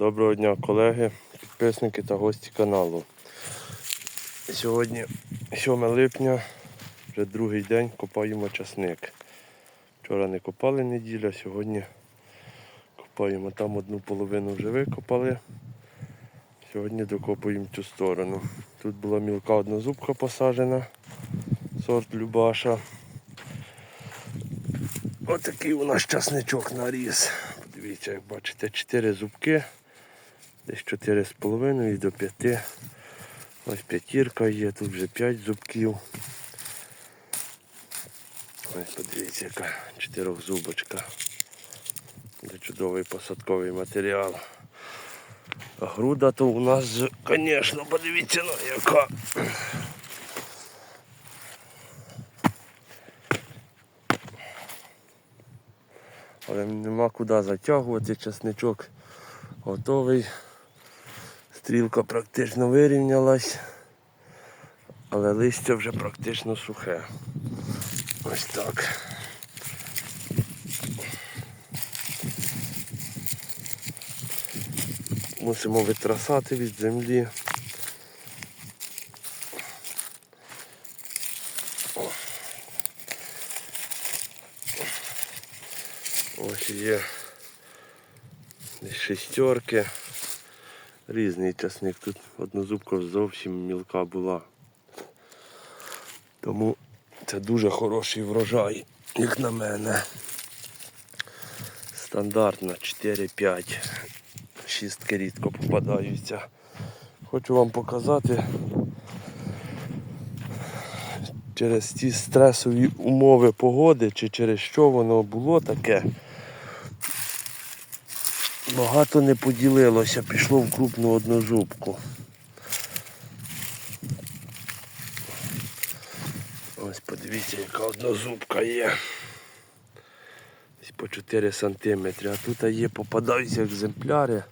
Доброго дня, колеги, підписники та гості каналу. Сьогодні 7 липня, вже другий день копаємо часник. Вчора не копали неділя, сьогодні копаємо. Там одну половину вже викопали. Сьогодні докопуємо цю сторону. Тут була мілка однозубка посаджена, сорт Любаша. Отакий у нас часничок наріс. Подивіться, як бачите, 4 зубки, десь 4,5 до 5. Ось п'ятірка є, тут вже 5 зубків. Ось подивіться, яка чотирьохзубочка. Це чудовий посадковий матеріал. Груда то у нас, звісно, подивіться, ну яка. Але нема куди затягувати, часничок готовий. Стрілка практично вирівнялась, але листя вже практично сухе. Ось так. Мусимо витрасати від землі. Ось є шестерки. Різний часник. Тут однозубка зовсім мілка була. Тому це дуже хороший врожай, як на мене. Стандартна 4-5. Шістки рідко попадаються. Хочу вам показати через ті стресові умови погоди, чи через що воно було таке. Багато не поділилося, пішло в крупну однозубку. Ось подивіться, яка однозубка є. Десь по 4 сантиметри. А тут є, попадаються екземпляри.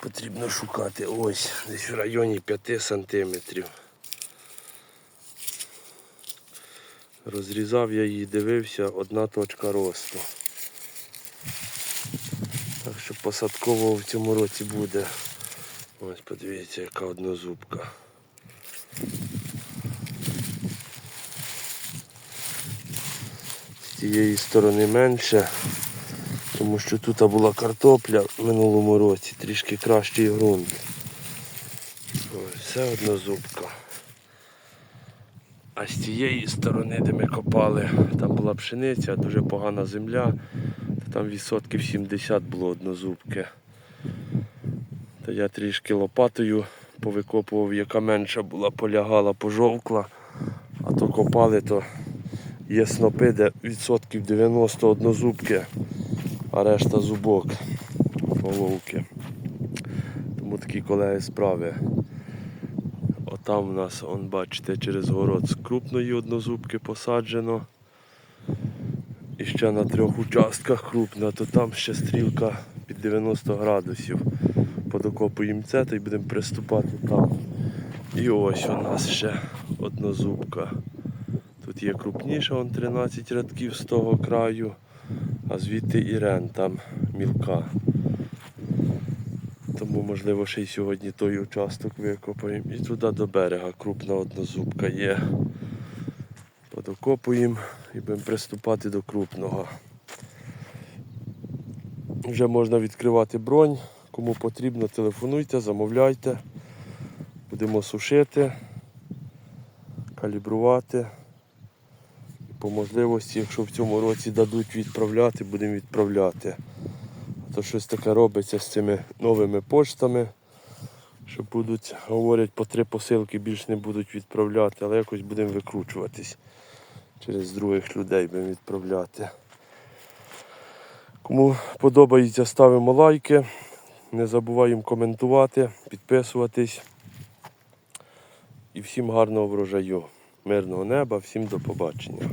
Потрібно шукати ось, десь в районі 5 сантиметрів. Розрізав я її, дивився, одна точка росту. Так що посадкового в цьому році буде. Ось подивіться, яка однозубка. З цієї сторони менше, тому що тут була картопля в минулому році, трішки кращий ґрунт. Ось, все однозубка. А з цієї сторони, де ми копали, там була пшениця, дуже погана земля, там відсотків 70 було однозубки. То я трішки лопатою повикопував, яка менша була, полягала, пожовкла, а то копали, то є снопи, де відсотків 90 однозубки, а решта зубок, головки. Тому такі колеги справи. Отам у нас, он, бачите, через город з крупної однозубки посаджено. І ще на трьох участках крупна, то там ще стрілка під 90 градусів. Подокопуємо це та й будемо приступати там. І ось у нас ще однозубка. Тут є крупніша, он 13 рядків з того краю, а звідти Ірен там мілка. Тому можливо ще й сьогодні той участок викопаємо. І туди до берега крупна однозубка є. Подокопуємо і будемо приступати до крупного. Вже можна відкривати бронь. Кому потрібно, телефонуйте, замовляйте. Будемо сушити, калібрувати. По можливості, якщо в цьому році дадуть відправляти, будемо відправляти. А то щось таке робиться з цими новими поштами, що будуть, говорять, по три посилки більш не будуть відправляти, але якось будемо викручуватись. Через других людей будемо відправляти. Кому подобається, ставимо лайки. Не забуваємо коментувати, підписуватись. І всім гарного врожаю, мирного неба, всім до побачення.